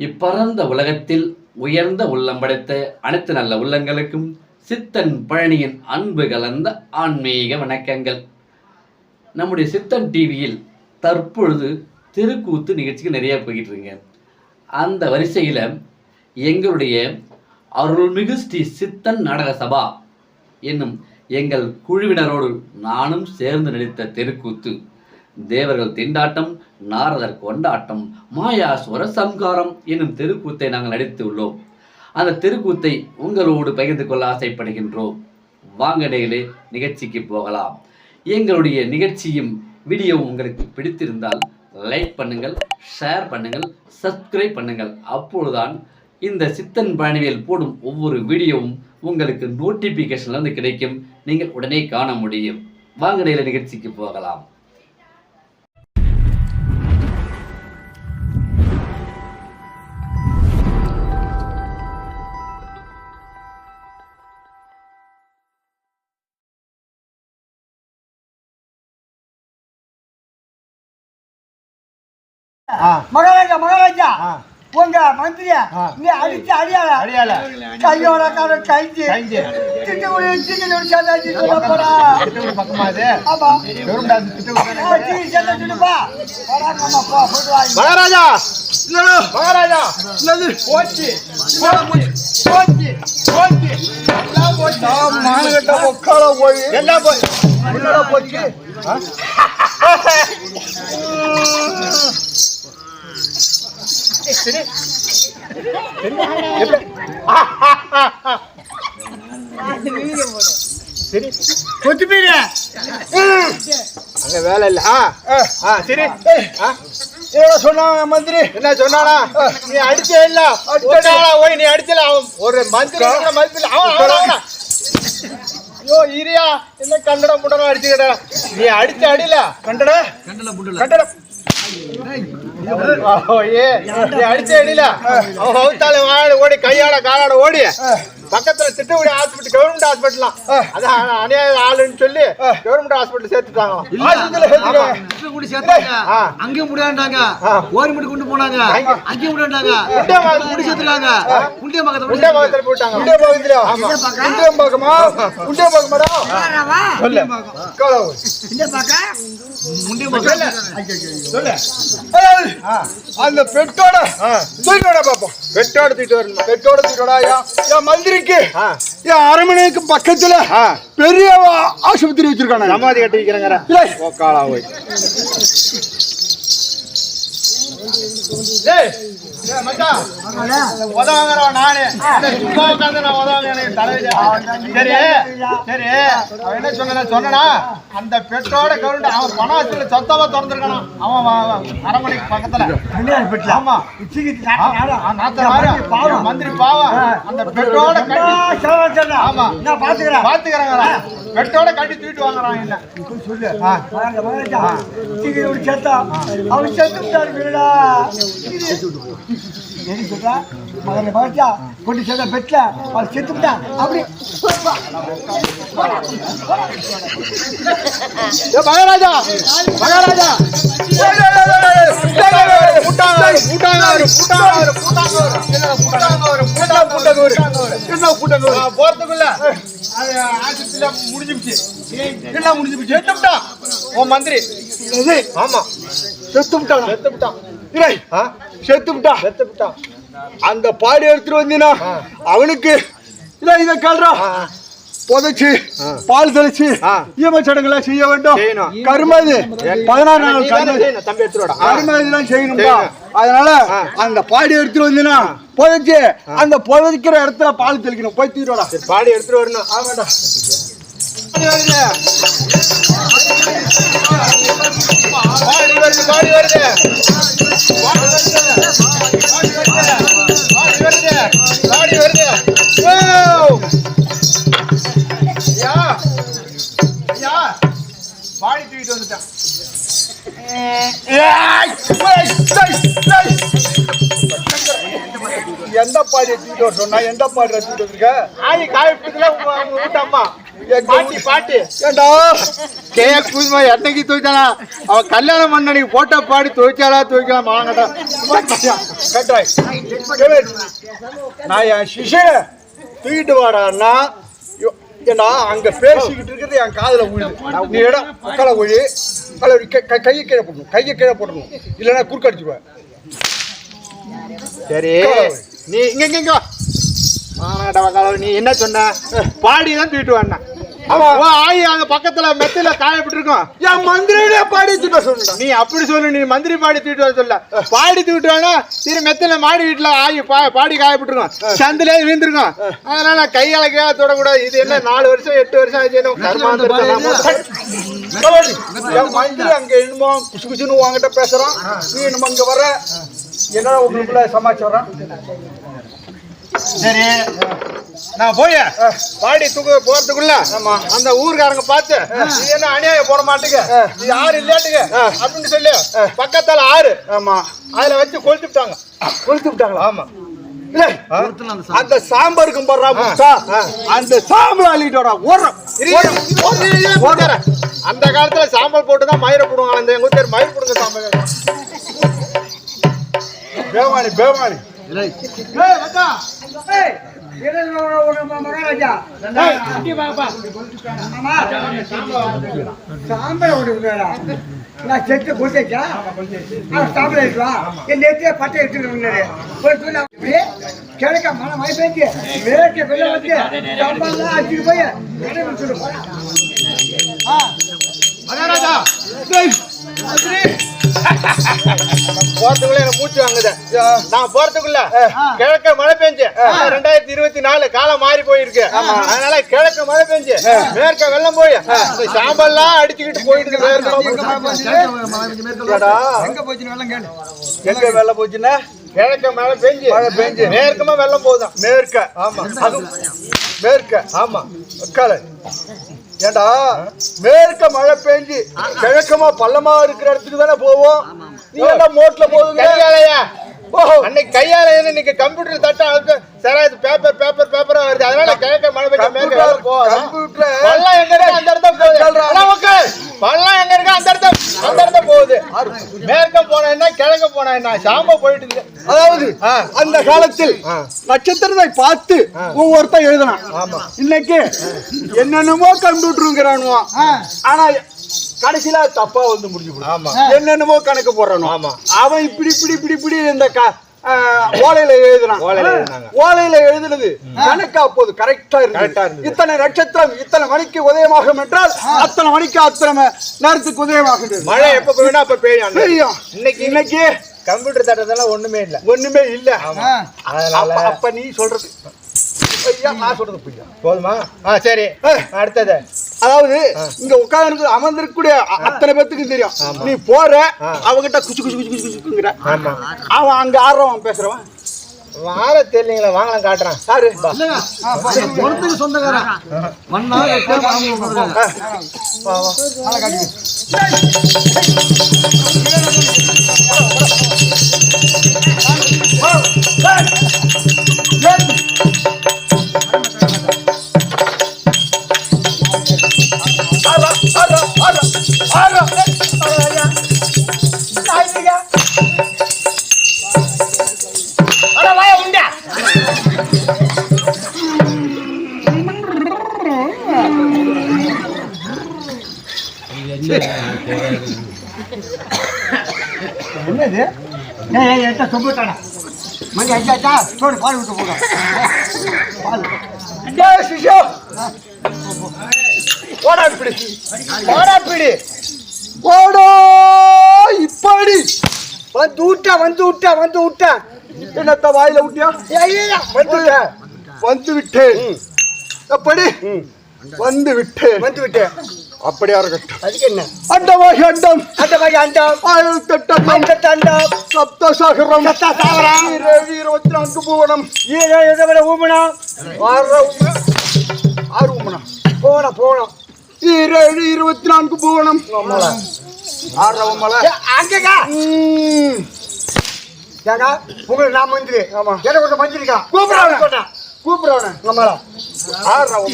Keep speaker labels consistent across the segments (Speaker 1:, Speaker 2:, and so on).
Speaker 1: இப்பரந்த உலகத்தில் உயர்ந்த உள்ளம் படைத்த அனைத்து நல்ல உள்ளங்களுக்கும் சித்தன் பழனியின் அன்பு கலந்த ஆன்மீக வணக்கங்கள். நம்முடைய சித்தன் டிவியில் தற்பொழுது திருக்கூத்து நிகழ்ச்சிக்கு நிறைய போய்கிட்டு இருங்க அந்த வரிசையில் எங்களுடைய அருள்மிகு ஸ்ரீ சித்தன் நாடக சபா என்னும் எங்கள் குழுவினரோடு நானும் சேர்ந்து நடித்த தெருக்கூத்து தேவர்கள் திண்டாட்டம் நாரதர் கொண்டாட்டம் மாயாசுவர சம்காரம் என்னும் தெருக்கூத்தை நாங்கள் நடித்து உள்ளோம். அந்த தெருக்கூத்தை உங்களோடு பகிர்ந்து கொள்ள ஆசைப்படுகின்றோம். வாங்க நிகழ்ச்சிக்கு போகலாம். எங்களுடைய நிகழ்ச்சியும் வீடியோவும் உங்களுக்கு பிடித்திருந்தால் லைக் பண்ணுங்கள் ஷேர் பண்ணுங்கள் சப்ஸ்கிரைப் பண்ணுங்கள். அப்பொழுதுதான் இந்த சித்தன் பழனிவேல் போடும் ஒவ்வொரு வீடியோவும் உங்களுக்கு நோட்டிஃபிகேஷன்லேருந்து வந்து கிடைக்கும். நீங்கள் உடனே காண முடியும். வாங்க நிகழ்ச்சிக்கு போகலாம்.
Speaker 2: மகாராஜா மகாராஜா. உங்க மந்திரியா. நீ அடிச்சு அடியால
Speaker 3: அடியால.
Speaker 2: கையோட கால கைஞ்சு திட்டு ஒரு சேர்ந்தாச்சு சொல்ல போறா.
Speaker 3: பக்கமா
Speaker 2: ஆமா.
Speaker 3: வெறும்டா
Speaker 2: பா. நம்ம போ
Speaker 3: மகாராஜா! மகாராஜா! போச்சு. போச்சு? போச்சு. எல்லாம் போச்சு?
Speaker 2: மானகட்ட உட்கார போய்.
Speaker 3: எல்லாம் போய் என்னடா போச்சு? ஆ? சரி. எப்படி? சரி
Speaker 2: கொத்து பீரு
Speaker 3: அங்க வேலை இல்ல சரி
Speaker 2: ஏதோ சொன்னாங்க மந்திரி
Speaker 3: என்ன சொன்னானா நீ அடிச்சே இல்ல அடிச்சாடா ஓய் நீ அடிச்சல அவன் ஒரு மந்திரி மதிப்பில்ல அவன் அவன் ஐயோ என்ன கண்டட முண்டனம் அடிச்சுக்கிட்ட நீ அடிச்ச அடியில கண்டட கண்டட ஓயே நீ அடிச்ச அடியில. அவன் ஹவுத்தால வாழ ஓடி கையாட காலாட ஓடி. பக்கத்துல திட்டக்குடி ஹாஸ்பிட்டல் கவர்மெண்ட் ஹாஸ்பிட்டலாம் அதான் அநியாய ஆளுன்னு சொல்லி கவர்மெண்ட் ஹாஸ்பிட்டல் சேர்த்துட்டாங்க. ஹாஸ்பிட்டல் சேர்த்துட்டாங்க.
Speaker 4: கூடி சேர்த்தாங்க. அங்கேயும் முடியாண்டாங்க.
Speaker 3: ஆ.
Speaker 4: ஓரிமட்டு கொண்டு போனாங்க.
Speaker 3: அங்க.
Speaker 4: அங்கேயும் முடியாண்டாங்க. முடி சேர்த்துறாங்க குண்டிய மகத்தை
Speaker 3: குண்டே பக்கத்துல போட்டாங்க. குண்டே பக்கத்துல ஆமா. குண்டே பக்கமா குண்டே பக்கமாடா சொல்லு.
Speaker 2: இந்த பக்கம்
Speaker 4: முண்டிய மகன்
Speaker 3: சொல்லு. அந்த பெட்டோட தூக்கிட்டு வாடா பாப்போம். பெட்டோட தூக்கிட்டு வரணும்? பெட்டோட தூக்கிட்டு வாடா. ஐயா என் என் அரண்மனைக்கு பக்கத்துல பெரிய ஆஸ்பத்திரி வச்சிருக்காங்க சமாதி கட்டி வைக்கிறாங்க ஓ நானு சும்மா நான் எனக்கு சரி சரி அவன் என்ன சொன்னா சொன்னா அந்த பெட்டோட கவுண்ட் அவன் பணாசில சொத்தமா திறந்திருக்கானா அவன் அரண்மனைக்கு பக்கத்துல ஆமா
Speaker 2: பாவம்.
Speaker 3: மந்திரி பாவம் அந்த பெற்றோட கட்டி ஆமா.
Speaker 2: பாத்துக்கிறேன்
Speaker 3: பாத்துக்கிறாங்க பெட்டோட கட்டி தூக்கிட்டு வாங்குறான் என்ன
Speaker 2: சொல்லு அவன் செத்து விட்டாருடா மகனை பார்த்தா கொண்டு சேர்ந்த பெற்ற அவர் செத்து அப்படி
Speaker 3: மகாராஜா மகாராஜா கூட்டாங்காரு கூட்டாங்காரு கூட்டாங்காரு கூட்டாங்காரு கூட்டாங்காரு என்ன கூட்டாங்காரு போறதுக்குள்ள முடிஞ்சிருச்சு என்ன மந்திரி ஆமா செத்துட்டான் செத்துட்டான் செத்துட்டான் செத்துட்டான்
Speaker 5: அந்த பாடி எடுத்துட்டு வந்தீனா அவனுக்கு இல்ல இத கேள்றா புதைச்சு பால் தெளிச்சு
Speaker 3: ஆ.
Speaker 5: ஈம சடங்குலாம் செய்ய வேண்டும்.
Speaker 3: செய்யணும்.
Speaker 5: கருமாதி பதினாறு நாள்
Speaker 3: எடுத்துடா
Speaker 5: கருமாதிலாம் செய்யணும்பா.
Speaker 3: செய்யணும்.
Speaker 5: அதனால. அந்த பாடி எடுத்துட்டு வந்தீனா புதைச்சு அந்த புதைக்கிற இடத்துல பால் தெளிக்கணும். போய் தீரோடா
Speaker 3: பாடி எடுத்துட்டு வரணும். ஆமாடா பாடி பாடி வருது தூக்கிட்டு வந்துட்டான்
Speaker 5: எந்த பாடியை எடுத்துட்டு வர சொன்னா? எந்த பாடி தூக்கிட்டு வந்திருக்க?
Speaker 3: ஆயி காயப்பட்டுல உங்க வீட்டு அம்மா. பாட்டி பாட்டி.
Speaker 5: ஏண்டா?
Speaker 3: கே. பூஜ்மா என்னைக்கு துவைச்சானா அவ கல்யாணம் பண்ண போட்டோ பாடி துவைச்சாலா துவைக்கலாம்
Speaker 5: கட்டாய் நான் என் சிஷனை தூக்கிட்டு வாடான்னா ஏண்டா அங்க பேசிக்கிட்டு இருக்கிறது என் காதுல விழுது நீ இடம் மக்களை ஒழி மக்களை ஒழி, கை- கை- கையை கீழே போடணும். கையை கீழே போடணும். இல்லைன்னா குறுக்க அடிச்சுடுவேன்
Speaker 3: சரி. நீ இங்க இங்க இங்க நீ என்ன சொன்ன? பாடி தான் தூக்கிட்டு. உன் ஆயி அங்க பக்கத்துல மெத்தில காயப்பட்டு இருக்கும்
Speaker 5: என் மந்திரியே பாடி வச்சுட்டு சொல்லுடா
Speaker 3: நீ அப்படி சொல்லு நீ மந்திரி பாடி தூக்கிட்டு வர சொல்ல. பாடி தூக்கிட்டு வேணா திரு மெத்தில மாடி வீட்டுல ஆயி பாடி காயப்பட்டிருக்கும். சந்திலே வீழ்ந்திருக்கும். அதனால கையால கையால தொடக்கூடாது. இது என்ன நாலு வருஷம் எட்டு வருஷம் ஆச்சு என்ன
Speaker 5: மந்திரி அங்க என்னமோ குசு குசுன்னு உங்ககிட்ட பேசுறான். நீ நம்ம இங்க வர என்னடா உங்களுக்குள்ள சமாச்சாரம்?
Speaker 3: சரி. நான் போய். பாடி தூக்க போறதுக்குள்ள அந்த ஊர்காரங்க பார்த்து நீ என்ன அநியாயம் போட மாட்டேங்க? நீ யாரு இல்லையாட்டுங்க? அப்படின்னு சொல்லி பக்கத்துல ஆறு.
Speaker 5: ஆமா.
Speaker 3: அதுல வச்சு கொளுத்துட்டாங்க
Speaker 5: கொளுத்து விட்டாங்களா
Speaker 3: ஆமா.
Speaker 5: இல்ல, அந்த சாம்பார் இருக்கும் பாடுறா முட்டா அந்த சாம்பல் அள்ளிட்டோட ஓடுறோம்.
Speaker 3: அந்த காலத்துல சாம்பல் போட்டு தான் மயிரை போடுவாங்க அந்த எங்க ஊர் மயிர் போடுங்க சாம்பல்.
Speaker 5: பேவாணி பேவாணி
Speaker 2: சாம்பல் விடுங்கடா நான் செத்து கொடுத்தா சாம்பல் எடுத்து வா என் நேரத்தையே பட்டை எடுத்துட்டு போய் சொன்ன கிழக்க மழை மழை பெஞ்சு மேற்க வெள்ளம் வந்து சாம்பல்லாம் அடிச்சுட்டு போய் கடை சொல்லு
Speaker 3: மகாராஜா போறதுக்குள்ள எனக்கு மூச்சு வாங்குது. நான் போறதுக்குள்ள கிழக்க மழை பெஞ்சு. ரெண்டாயிரத்தி இருபத்தி நாலு காலம் மாறி போயிருக்கு. அதனால கிழக்க மழை பெஞ்சு. மேற்க வெள்ளம் போய். சாம்பல்லாம் அடிச்சுக்கிட்டு போயிட்டு
Speaker 2: எங்க வெள்ளம்
Speaker 5: போச்சுன்னா
Speaker 3: கிழக்க மழை பெஞ்சு.
Speaker 5: மழை பெஞ்சு.
Speaker 3: மேற்கமா வெள்ளம் போகுதான்.
Speaker 5: மேற்க. ஆமா. அது மேற்க.
Speaker 3: ஆமா.
Speaker 5: உட்கால ஏண்டா? மேற்க மழை பெஞ்சு கிழக்கமா பள்ளமா இருக்கிற இடத்துக்கு தானே போவோம்? நீ ஏன்டா மோட்ல ஓஹோ
Speaker 3: அன்னைக்கு கையால இன்னைக்கு கம்ப்யூட்டர் தட்ட சரி இது பேப்பர் பேப்பர் பேப்பரா வருது. அதனால கிழக்க மழை பெஞ்சு மேற்க
Speaker 5: கம்ப்யூட்டர்
Speaker 3: பள்ளம் எங்க இருக்கு? அந்த இடத்த போகுது. பள்ளம் எங்க இருக்கு? அந்த இடத்த அந்த இடத்த போகுது. மேற்க போனா என்ன கிழக்க போனா என்ன? சாம்ப போயிட்டு இருக்கு.
Speaker 5: அதாவது அந்த காலத்தில் நட்சத்திரத்தை பார்த்து ஒவ்வொருத்தன் எழுதலாம் இன்னைக்கு என்னென்னமோ கம்ப்யூட்டருங்கிறானுவோ ஆனா கடைசியில தப்பா வந்து முடிஞ்சு. என்னென்னமோ கணக்கு போடுறானோ.
Speaker 3: ஆமா.
Speaker 5: அவன் இப்படி இப்படி இப்படி இப்படி இந்த ஓலையில எழுதுனான்
Speaker 3: ஓலையில
Speaker 5: எழுதுனது கணக்கு அப்போது கரெக்டா இருந்தது. இத்தனை நட்சத்திரம் இத்தனை மணிக்கு உதயமாகும் என்றால் அத்தனை மணிக்கு அத்தனை நேரத்துக்கு உதயமாகுது.
Speaker 3: மழை எப்ப பெய்யணும் அப்ப பெய்யும். இன்னைக்கு
Speaker 5: இன்னைக்கு
Speaker 3: கம்ப்யூட்டர் தட்டதெல்லாம் ஒண்ணுமே இல்ல.
Speaker 5: ஒண்ணுமே இல்ல. அப்ப நீ சொல்றது. ஐயா நான் சொல்றது
Speaker 3: போதுமா? ஆ சரி. அடுத்தது.
Speaker 5: அதாவது இங்க உட்கார்ந்து அமர்ந்திருக்கக்கூடிய அத்தனை பேத்துக்கும் தெரியும். நீ போற அவகிட்ட குச்சு குச்சு குச்சு குச்சு குச்சுங்கிற.
Speaker 3: ஆமா.
Speaker 5: அவன் அங்க ஆடுறவன் பேசுறவன்.
Speaker 3: வாழ தெரியலீங்களா காட்டுறேன்.
Speaker 4: ஒருத்தருக்கு சொந்தக்காரன். மண்ணா வெட்ட
Speaker 2: என்னது? ஏய் என்கிட்ட சொல்லிட்டானா மணி அஞ்சாச்சா சோடு பால் விட்டு போங்க பால்.
Speaker 5: சிஷா. போடா இப்படி போடா. போடா இப்படி. வந்து விட்டா வந்து விட்டா வந்து விட்டா என்னத்த வாயில விட்டியா வந்து விட்டேன். வந்து விட்டேன் எப்படி வந்து விட்டேன் வந்து விட்டேன் அப்படியா இருக்கட்டும்
Speaker 2: அதுக்கு என்ன?
Speaker 5: அண்டமாகி அண்டம்.
Speaker 2: மாதிரி அண்டம்.
Speaker 5: ஆயிரத்தி எட்டு
Speaker 2: அந்த தண்டம்
Speaker 5: சப்த சாகரம்.
Speaker 2: சாகரம்.
Speaker 5: இருபது இருபத்தி நான்கு பூவனம்.
Speaker 2: ஈரோ எதை
Speaker 5: ஆறு ஆறு
Speaker 2: போனோம்
Speaker 5: ஏழு இருபத்தி நான்கு
Speaker 2: ஏங்க உங்களுக்கு நான் மந்திரி.
Speaker 5: ஆமா.
Speaker 2: எனக்கு கொஞ்சம் மந்திரிக்கா?
Speaker 5: கூப்பிடுறவன. கூப்பிடுறவன. நம்மளா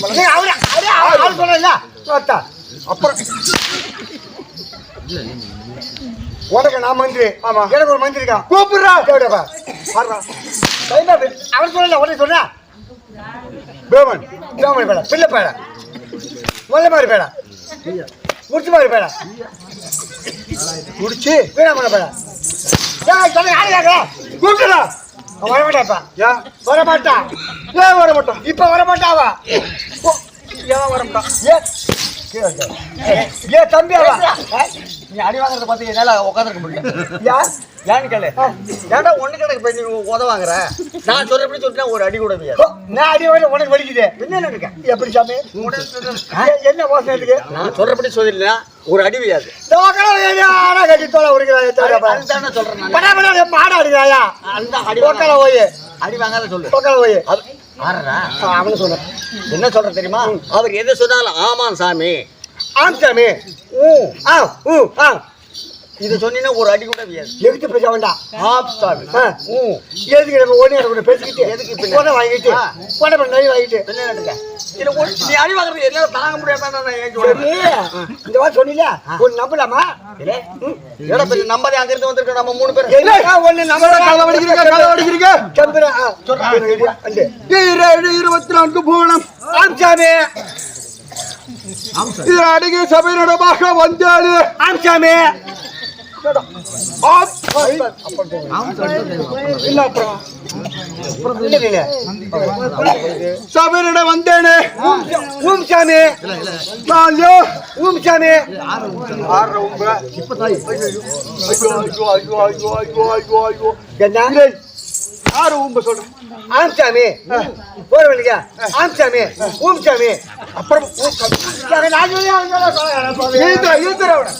Speaker 2: நீங்க அவரே அவரே ஆள் சொல்லல பார்த்தா
Speaker 5: அப்புறம்.
Speaker 2: உனக்கு நான் மந்திரி.
Speaker 5: ஆமா.
Speaker 2: எனக்கு ஒரு மந்திரி இருக்கான்
Speaker 5: கூப்பிடுறா.
Speaker 2: தேவடப்பா பாடுறா கைமா அவன் சொல்லல உடனே சொன்னா
Speaker 5: பேமன்
Speaker 2: சிவமணி பேடா பிள்ளை பேடா முல்லை மாதிரி பேடா முடிச்சு மாதிரி பேடா
Speaker 5: குடிச்சு
Speaker 2: வீணாமண பேடா ஏய் சொல்ல யாரு கேட்கல
Speaker 5: கூப்பிடுறா
Speaker 2: அவன் வரமாட்டாப்பா
Speaker 5: ஏன்
Speaker 2: வரமாட்டான்.
Speaker 5: ஏன் வர மாட்டான்
Speaker 2: இப்ப வரமாட்டாவா
Speaker 5: ஏன் வர மாட்டான்
Speaker 2: ஏ கீழே வச்சா. ஏ தம்பி அவா
Speaker 4: நீ அடி வாங்குறத பார்த்து என்னால உட்காந்துருக்க முடியல.
Speaker 2: யார்
Speaker 4: ஏன்னு கேளு. ஏன்டா ஒண்ணு கிடக்கு போய் நீ நான் சொல்றபடி சொல்லிட்டா ஒரு அடி கூட
Speaker 2: நான் அடி வாங்கி உனக்கு வலிக்குது. என்ன இருக்கேன் எப்படி சாமி? என்ன இருக்கு?
Speaker 4: நான் சொல்றபடி சொல்லிடலாம் ஒரு அடி வையாது.
Speaker 2: கட்டி தோலை உரிக்கிறாயா
Speaker 4: அதுதானே சொல்றேன்
Speaker 2: மாடா அடிக்கிறாயா
Speaker 4: அந்த அடி வாங்க.
Speaker 2: போய்
Speaker 4: அடி வாங்காத சொல்லு. அது- ஆடுறா
Speaker 2: அவனு சொல்றேன்.
Speaker 4: என்ன சொல்ற தெரியுமா? அவர் எதை சொன்னாலும் ஆமாம் சாமி.
Speaker 2: ஆம் சாமி. ஊ ஆ ஊ ஆ.
Speaker 4: இது சொன்னீங்கன்னா ஒரு அடி கூட வையாது.
Speaker 2: எதுக்கு பேச வேண்டாம்?
Speaker 4: ஆம் சாமி
Speaker 2: ஆ, ஊ. எதுக்கு நம்ம ஒண்ணு கூட பேசிக்கிட்டு?
Speaker 4: எதுக்கு இப்ப?
Speaker 2: உடனே வாங்கிட்டு. உடனே பண்ணி வாங்கிட்டு.
Speaker 4: இல்ல நீ அடி வாங்குறது தாங்க
Speaker 2: சரி இந்த ஒரு நம்பலாமா?
Speaker 4: எடா பெரிய நம்பரே அங்க இருந்து வந்திருக்கோம் நம்ம மூணு பேர்
Speaker 5: களை வடிக்கிறீங்க
Speaker 2: சந்திரா ஆ, வந்து.
Speaker 5: ஈரேழு இருபத்தி நான்கு பூவனம்
Speaker 2: ஆம் சாமி.
Speaker 5: இது அடிகை சபையினடமாக வந்தாரு
Speaker 2: ஆம்
Speaker 5: சபையினட வந்தேனே.
Speaker 2: ஊம் சாமி.
Speaker 5: நான் யோ
Speaker 2: ஊம் சாமி.
Speaker 5: உங்க ஐயோ ஐயோ ஐயோ ஐயோ ஐயோ ஐயோ ஐயோ.
Speaker 2: என்ன
Speaker 5: ஆறு உங்க சொல்றேன்.
Speaker 2: ஆம் சாமி. போற வழிங்க ஆம் சாமி. ஊம் சாமி. அப்புறம் ஊம் சாமி. சரி, நான் சொல்லி அவன். சொல்ல சொல்ல
Speaker 5: ஈந்திர ஈந்திர அவனை.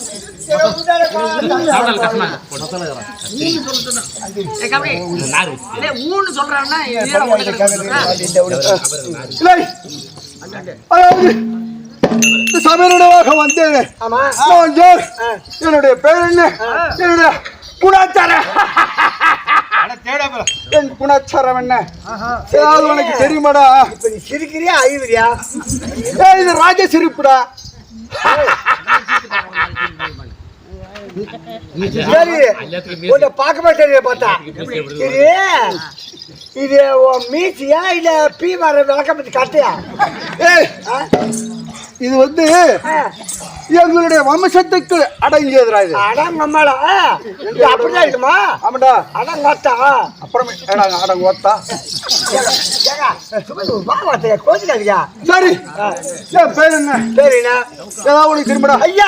Speaker 4: மூணு சொல்றான்னா
Speaker 5: இல்லை அதாவது இந்த சபையினடமாக வந்தேனே.
Speaker 2: ஆமா.
Speaker 5: நான் யார்? என்னுடைய பேர் என்ன? என்னுடைய குணாச்சாரம் என் குணாச்சாரம் என்ன? ஏதாவது உனக்கு தெரியுமாடா?
Speaker 2: இப்ப நீ சிரிக்கிறியா அழுவிறியா
Speaker 5: இது ராஜ சிரிப்புடா.
Speaker 2: சரி உன்னை பார்க்க மாட்டேன் பார்த்தா. இது மீசியா இல்ல பீ வர விளக்கம் கட்டையா?
Speaker 5: இது வந்து. எங்களுடைய வம்சத்துக்கு அடங்கியதுடா இது.
Speaker 2: இது அப்படிதான் இருக்குமா?
Speaker 5: ஆமாடா.
Speaker 2: அடம் கட்டா
Speaker 5: அப்புறமே ஏடா அடங்க ஓத்தா
Speaker 2: கோச்சுக்காதியா
Speaker 5: சரி. என் பேர் என்ன? ஏதாவது உனக்கு தெரியுமாடா
Speaker 2: ஐயா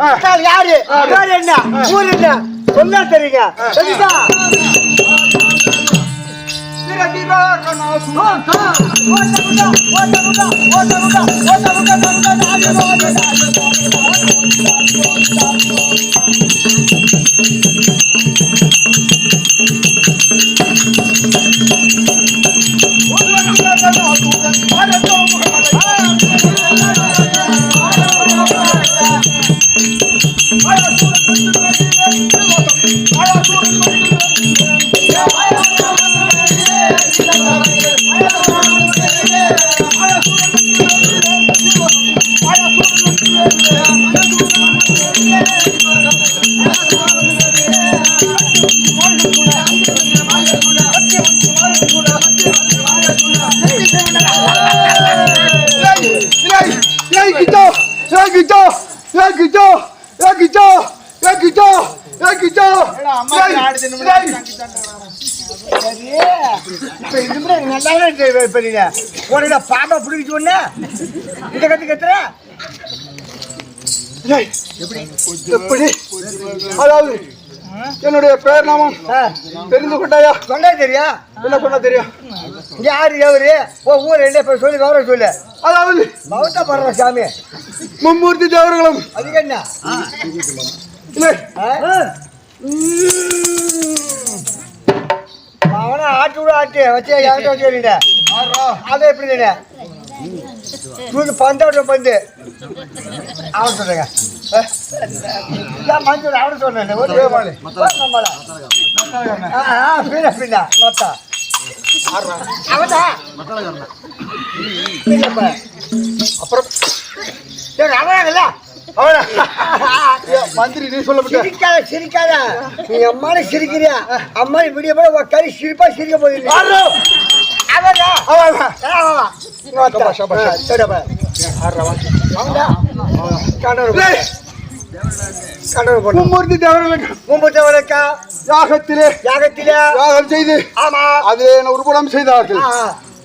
Speaker 5: ஆ.
Speaker 2: யாரு யாரு என்ன? ஊர் என்ன? சொன்னா தெரியுங்க. சரிதா
Speaker 5: ஏய்,
Speaker 2: பெரிய உனக்கு பாப்பா பிடிக்கிச்சு ஒண்ணு இந்த கத்து கத்துற
Speaker 5: ஏய், எப்படி? அதாவது என்னுடைய பேர் நாமம் தெரிந்து கொண்டாயா?
Speaker 2: சொன்னா தெரியா?
Speaker 5: என்ன சொன்னா தெரியும்
Speaker 2: யாரு எவரு ஓ ஊர் என்ன? சொல்லி கவரம் சொல்லு.
Speaker 5: அதாவது
Speaker 2: பௌத்த படுற சாமி.
Speaker 5: மும்மூர்த்தி தேவர்களும்
Speaker 2: அதுக்கு என்ன? அவனை ஆட்டு விட ஆட்டு. வச்சு யார்கிட்ட வச்சுருங்க அதை எப்படி தூக்கி பந்தாட்டம் பந்து அவன் சொல்றேங்க மஞ்சள் அவனு சொன்னேன் ஒரு தேவாலி பின்ன பின்ன. மொத்தா. பின்னப்ப.
Speaker 5: அப்புறம்.
Speaker 2: அவனாங்கல்ல அவனா
Speaker 5: மந்திரி நீ சொல்லப்பட்ட.
Speaker 2: சிரிக்காத சிரிக்காத. நீ அம்மானு சிரிக்கிறியா? அம்மா விடிய போல உன் கறி சிரிப்பா சிரிக்க
Speaker 5: மும்மூர்த்தி தேவர்களுக்கு. யாகத்திலே.
Speaker 2: யாகத்திலே.
Speaker 5: யாகம் செய்து.
Speaker 2: ஆமா.
Speaker 5: அதிலே என்ன உருப்படம் செய்தார்கள்.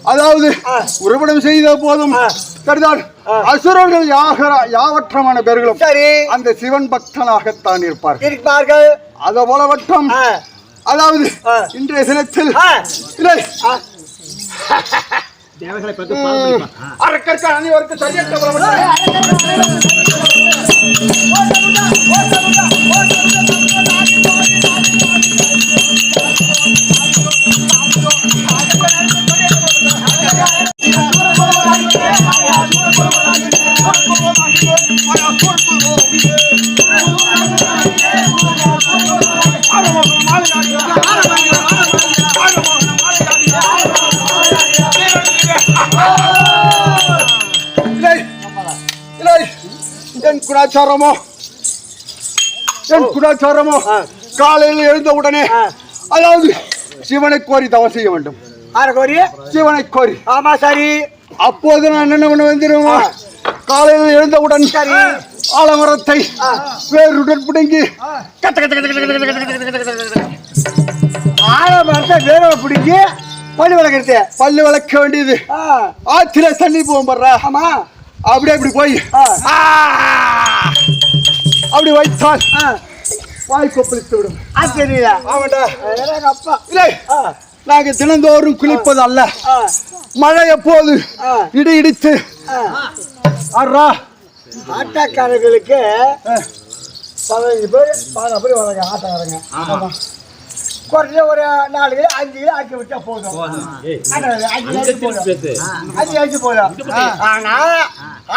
Speaker 5: அதாவது. உருப்படம் செய்த போதும். சரிதான். அசுரர்கள் யாக யாவற்றமான பேர்களும்
Speaker 2: சரி.
Speaker 5: அந்த சிவன் பக்தனாகத்தான் இருப்பார்கள்.
Speaker 2: இருப்பார்கள்.
Speaker 5: அத போலவட்டம்
Speaker 2: ஆ,
Speaker 5: அதாவது. இன்றைய தினத்தில்
Speaker 2: தேவகளை
Speaker 5: பார்த்து அரக்கற்க அனைவருக்கு சரியாக Yeah. குடாச்சாரமோ என் குடாச்சாரமோ காலையில் எழுந்த உடனே அதாவது சிவனை கோரி தவம் செய்ய வேண்டும்
Speaker 2: கோரி
Speaker 5: சிவனை கோரி
Speaker 2: ஆமா சரி
Speaker 5: அப்போது நான் என்ன பண்ண வந்துடுவோமா காலையில் எழுந்தவுடன்
Speaker 2: சரி
Speaker 5: ஆலமரத்தை வேருடன் பிடுங்கி கத்த கத்த கத்த கத்த
Speaker 2: ஆலமரத்தை வேரோட பிடுங்கி பல்லு விளக்கிறது
Speaker 5: பல்லு விளக்க வேண்டியது ஆற்றில தண்ணி போகும் பாரு
Speaker 2: ஆமா
Speaker 5: அப்படியே இப்படி போய்! அப்படி வைத்தால்
Speaker 2: ஆ,
Speaker 5: வாய் கொப்பளித்து விடும்.
Speaker 2: தெரியல
Speaker 5: ஆமாண்டா.
Speaker 2: அப்பா?
Speaker 5: இல்லை.
Speaker 2: ஆ,
Speaker 5: நாங்க தினந்தோறும் குளிப்பது அல்ல. மழை எப்போது
Speaker 2: ஆ.
Speaker 5: இடி இடித்து. ஆடுறா
Speaker 2: ஆட்டக்காரர்களுக்கு பதினஞ்சு பேர் பதினாறு பேர் வராங்க ஆட்டக்காரங்க. ஆமா. குறைஞ்ச ஒரு நாலு கிலோ அஞ்சு கிலோ ஆக்கி விட்டா போதும். அஞ்சு அஞ்சு போதும். ஆனா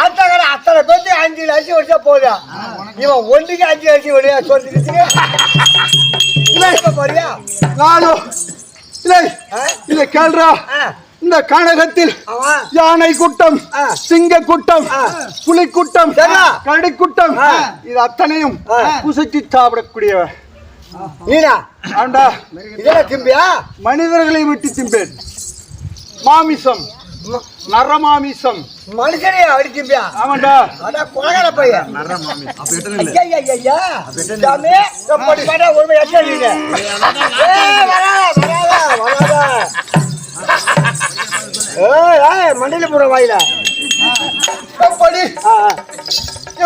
Speaker 2: ஆட்டக்காரன் அத்தனை பேர்த்து அஞ்சு கிலோ அரிசி வச்சா போதும். இவன் ஒன்றுக்கு அஞ்சு அரிசி வழியா சொல்லிக்கிட்டு போறியா?
Speaker 5: நானும் இல்லை? இதை கேள்றா. இந்த கானகத்தில்
Speaker 2: அவன்
Speaker 5: யானை கூட்டம். சிங்க கூட்டம்
Speaker 2: ஆ.
Speaker 5: புலி கூட்டம்
Speaker 2: சரியா?
Speaker 5: கரடி கூட்டம்
Speaker 2: ஆ.
Speaker 5: இது அத்தனையும். புசிச்சு சாப்பிடக்கூடியவ.
Speaker 2: நீனா?
Speaker 5: ஆண்டா.
Speaker 2: இதெல்லாம் திம்பியா?
Speaker 5: மனிதர்களை விட்டு திம்பேன். மாமிசம். நரமாமிசம்
Speaker 2: மனுஷனே அடிச்சிம்பியா
Speaker 5: ஆமாண்டா.
Speaker 2: அட கொலகர ஐயா ஐயா ஐயா. ஒரு எட்டன இல்ல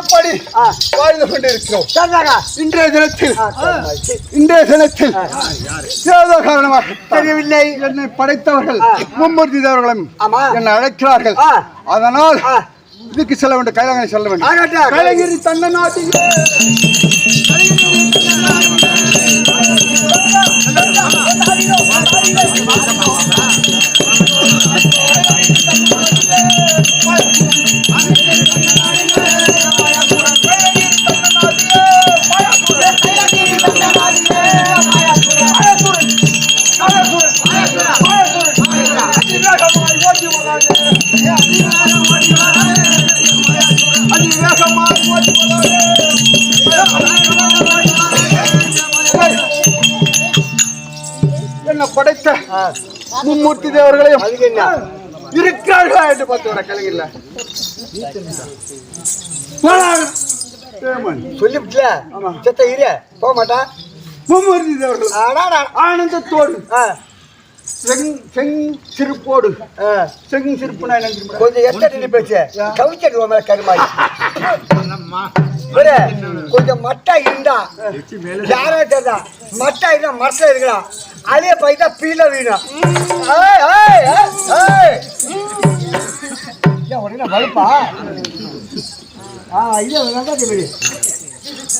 Speaker 5: எப்படி. வாழ்ந்து கொண்டிருக்கிறோம். இன்றைய தினத்தில் இன்றைய தினத்தில் ஏதோ காரணமாக
Speaker 2: தெரியவில்லை
Speaker 5: என்னை படைத்தவர்கள். மும்மூர்த்தி தேவர்களும். என்னை அழைக்கிறார்கள். அதனால். இதுக்கு செல்ல வேண்டும் கைலாங்கனை செல்ல வேண்டும். கைலகிரி தன்ன நாட்டிலே என்ன மும்மூர்த்தி தேவர்களையும் இருக்கிறார்களா என்று பார்த்து வர கலைஞர்ல
Speaker 2: சொல்லிவிட்டுல? செத்த இரு. போக மாட்டான்
Speaker 5: மும்மூர்த்தி தேவர்கள். ஆனந்தத்தோடு. செங் செங் சிரிப்போடு. செங் சிரிப்புனா என்ன?
Speaker 2: கொஞ்சம் நின்று பேச்சு? கவிச்சடி உன் மேல கருமாய் கொஞ்சம் மட்டா இருந்தா யாரோ தெரியா மட்டா இருந்தா மரத்துல இருக்கலாம் அதே பைத்தா பீல. ஏன் உடனே வலுப்பா? ஆ இது நல்லா தெரியுது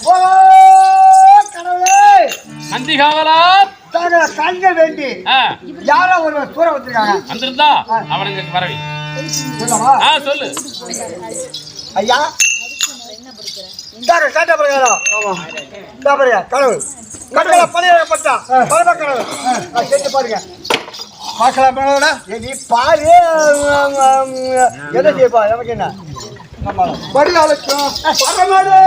Speaker 2: ஓ கடவுளே.
Speaker 6: நந்திகாவலா
Speaker 2: தாங்கள் கண்கள் வேண்டி யாரோ ஒருவர் தூர வந்திருக்காங்க.
Speaker 6: வந்திருந்தா வரவி சொல்லு.
Speaker 2: ஐயா இந்தாங்க கேட்ட பிரகாரம் இந்த பாருங்க கடவுள். கடவுளை பணியிடப்பட்டா பரம கடவுள். கேட்டு பாருங்க.
Speaker 5: பார்க்கலாம்
Speaker 2: ஏய், நீ பாரு. ஆம், ஆம், என்ன செய்யப்பா நமக்கு என்ன? ஆமா.
Speaker 5: படி அழைக்கும் பரமனே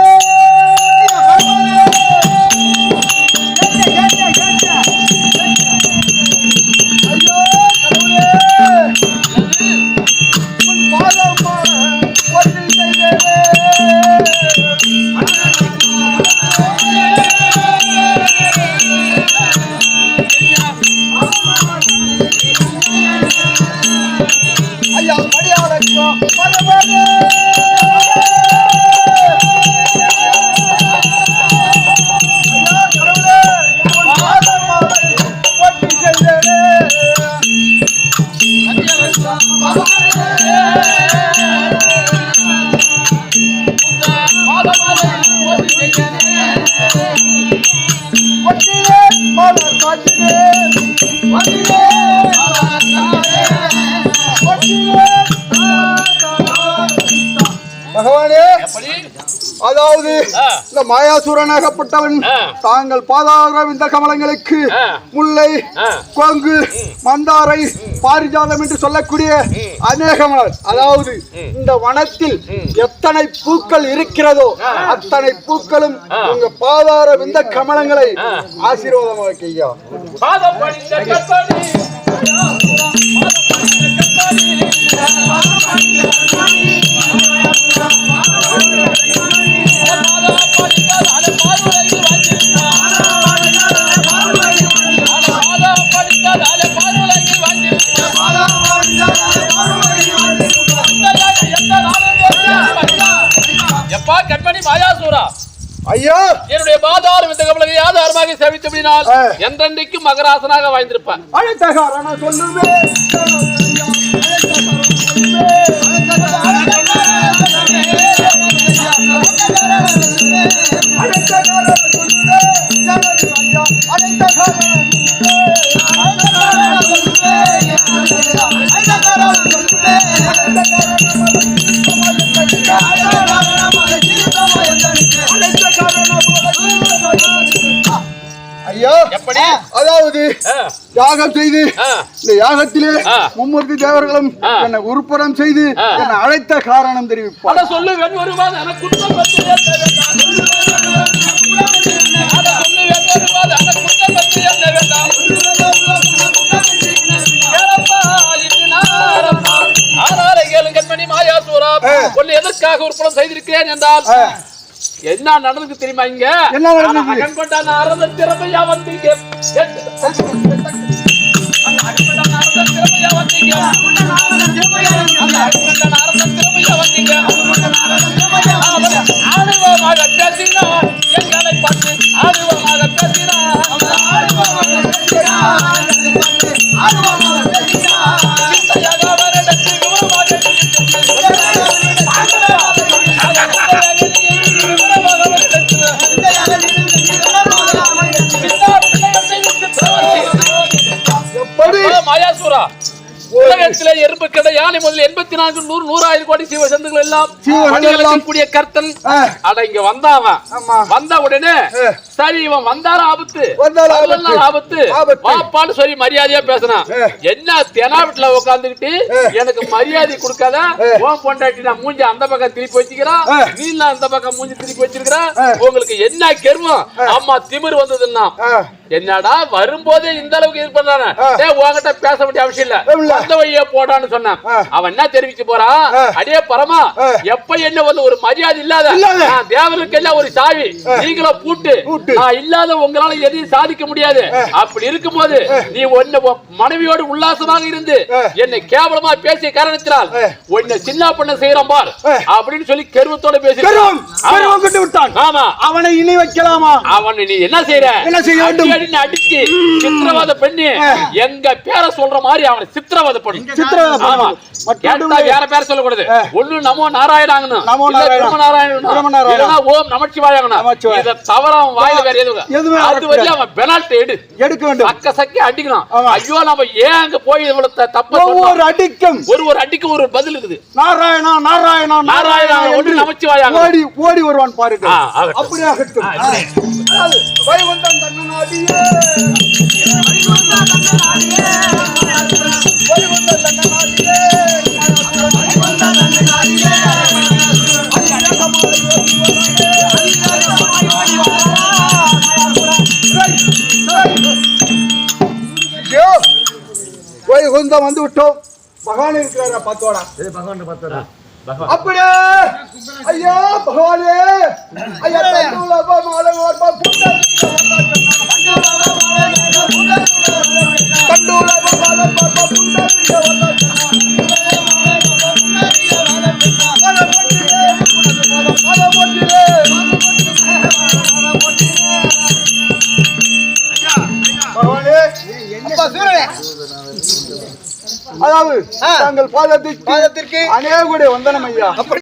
Speaker 5: அதாவது. இந்த மாயாசூரனாகப்பட்டவன். தாங்கள் பாதார இந்த கமலங்களுக்கு. முல்லை. கொங்கு மந்தாரை பாரிஜாதம் என்று சொல்லக்கூடிய அநேக மலர். அதாவது இந்த வனத்தில் எத்தனை பூக்கள் இருக்கிறதோ அத்தனை பூக்களும் உங்க பாதார இந்த கமலங்களை ஆசீர்வாதமாக ஐயா ஐயா!
Speaker 6: என்னுடைய பாதாரம் இந்த கமலகை ஆதாரமாக சேவித்தபடினால். என்றென்றைக்கும் மகராசனாக வாழ்ந்திருப்பேன்
Speaker 5: அழைத்தகாரன சொல்லுவே ஐயா
Speaker 6: எப்படி
Speaker 5: அதாவது யாகம் செய்து. இந்த யாகத்திலே. மும்மூர்த்தி தேவர்களும். என்னை உருப்படம் செய்து. என்னை அழைத்த காரணம் தெரிவிப்பார்
Speaker 6: அட சொல்லு வெண் வருவாது என குற்றம் பற்றி அட சொல்லு வெண் வருவாது என குற்றம் பற்றி என்ன வேண்டாம் ஏறப்பா, இது நாரப்பா. ஆறாரை ஏழு கண்மணி. ஒன்னு எதற்காக உற்படம் செய்திருக்கிறேன் என்றால். என்ன நடந்தது தெரியுமா இங்க?
Speaker 5: என்ன நடந்தது?
Speaker 6: அகன்பட்டான அரச திறமையா வந்தீங்க. திறமையா திறமையா வந்தீங்க. அவர் ஆர்வமாக பேசினார். எங்களை பார்த்து ஆர்வமாக பேசினார். சிந்தையாக மாயாசூரா உலகத்திலே எறும்பு கடை யானை முதல் எண்பத்தி நான்கு நூறு நூறாயிரம் கோடி சீவ சந்துகள் எல்லாம்
Speaker 5: சீவகங்கள்
Speaker 6: மனிதர்கள்
Speaker 5: எல்லாம்.
Speaker 6: கூடிய கர்த்தன்
Speaker 5: ஆ.
Speaker 6: அட இங்க வந்தாவன்
Speaker 5: ஆமா.
Speaker 6: வந்த உடனே
Speaker 5: ஆ.
Speaker 6: சரி இவன் வந்தார ஆபத்து
Speaker 5: வந்தார ஆபத்து.
Speaker 6: அதுவெல்லாம் ஆபத்து
Speaker 5: ஆபத்து.
Speaker 6: வாப்பான்னு சொல்லி மரியாதையா பேசினான். என்ன தெனா வீட்டுல உட்காந்துக்கிட்டு. எனக்கு மரியாதை கொடுக்காத நான் மூஞ்சி அந்த பக்கம் திருப்பி வச்சுக்கிறான். நீ அந்த பக்கம் மூஞ்சி திருப்பி வச்சிருக்கிற
Speaker 5: ஆ.
Speaker 6: உங்களுக்கு என்ன கெருமம் அம்மா திமிர் வந்ததுன்னா. என்னடா வரும்போதே இந்த அளவுக்கு இது பண்றானே உன்கிட்ட பேச வேண்டிய அவசியம் இல்ல. வந்த வழியே போடான்னு சொன்னான். அவன் என்ன தெரிவிச்சு போறான். அடே பரமா. எப்ப என்ன வந்து ஒரு மரியாதை இல்லாத தேவருக்கு எல்லாம் ஒரு சாவி நீங்களும் பூட்டு. நான் இல்லாத உங்களால எதையும் சாதிக்க முடியாது. அப்படி இருக்கும்போது நீ ஒன்னு உன் மனைவியோடு உல்லாசமாக இருந்து. என்னை கேவலமா பேசிய காரணத்தினால். உன்னை சின்ன பண்ண செய்யறான் பார். அப்படின்னு சொல்லி கருவத்தோட பேசி
Speaker 5: கருவம் விட்டான்.
Speaker 6: ஆமா.
Speaker 5: அவனை இனி வைக்கலாமா?
Speaker 6: அவன் நீ என்ன செய்யற
Speaker 5: என்ன செய்ய வேண்டும்?
Speaker 6: அடிச்சு சித்திரவதை பண்ணி எங்க பேரை சொல்ற மாதிரி அவனை சித்திரவதை பண்ணு.
Speaker 5: சித்திரவதை.
Speaker 6: ஆமா. வேற பேர் சொல்லக்கூடாது. ஒண்ணு நமோ நாராயணாங்கணும்
Speaker 5: நமோ
Speaker 6: இல்ல
Speaker 5: நாராயணா.
Speaker 6: பிரம்ம நாராயணனும்
Speaker 5: பிரம்ம நாராயணா.
Speaker 6: இல்லனா ஓம் நமச்சிவாயங்கணும்
Speaker 5: நமச்சிவாய.
Speaker 6: இத தவிர அவன் வாயில வேற எதுவும்
Speaker 5: எதுவுமே
Speaker 6: அது. வரையும் அவன் பெனால்டி எடு.
Speaker 5: எடுக்க வேண்டும்.
Speaker 6: அக்க சக்கி அடிக்கணும். ஐயோ நம்ம ஏன் அங்க போய் இவ்வளவு த- தப்ப?
Speaker 5: ஒவ்வொரு அடிக்கும்.
Speaker 6: ஒரு ஒரு அடிக்கு ஒரு பதில் இருக்குது.
Speaker 5: நாராயணா நாராயணா
Speaker 6: நாராயணா ஒன்று நமச்சிவாயாக
Speaker 5: ஓடி ஓடி வருவான் பாருங்க.
Speaker 6: ஆ, ஆகட்டும்.
Speaker 5: அப்படி ஆகட்டும். அதாவது, வைகுண்டம் தன்னநாடியே வைகுண்டம் தன்னநாடியே வைகுண்டம் தன்னநாடியே கொஞ்சம் வந்து விட்டோம் பகவான் இருக்கிறாரா பார்த்தோடா அப்படியே ஐயா பகவானே ஐயா தண்டுல பா மாலை ஓர்பா புண்டை தண்டுல பா மாலை ஓர்பா புண்டை பகவானே
Speaker 3: அப்பா சூரனே
Speaker 5: அதாவது தங்கள்
Speaker 3: பாதத்திற்கு
Speaker 5: அநேக வந்தனம் ஐயா.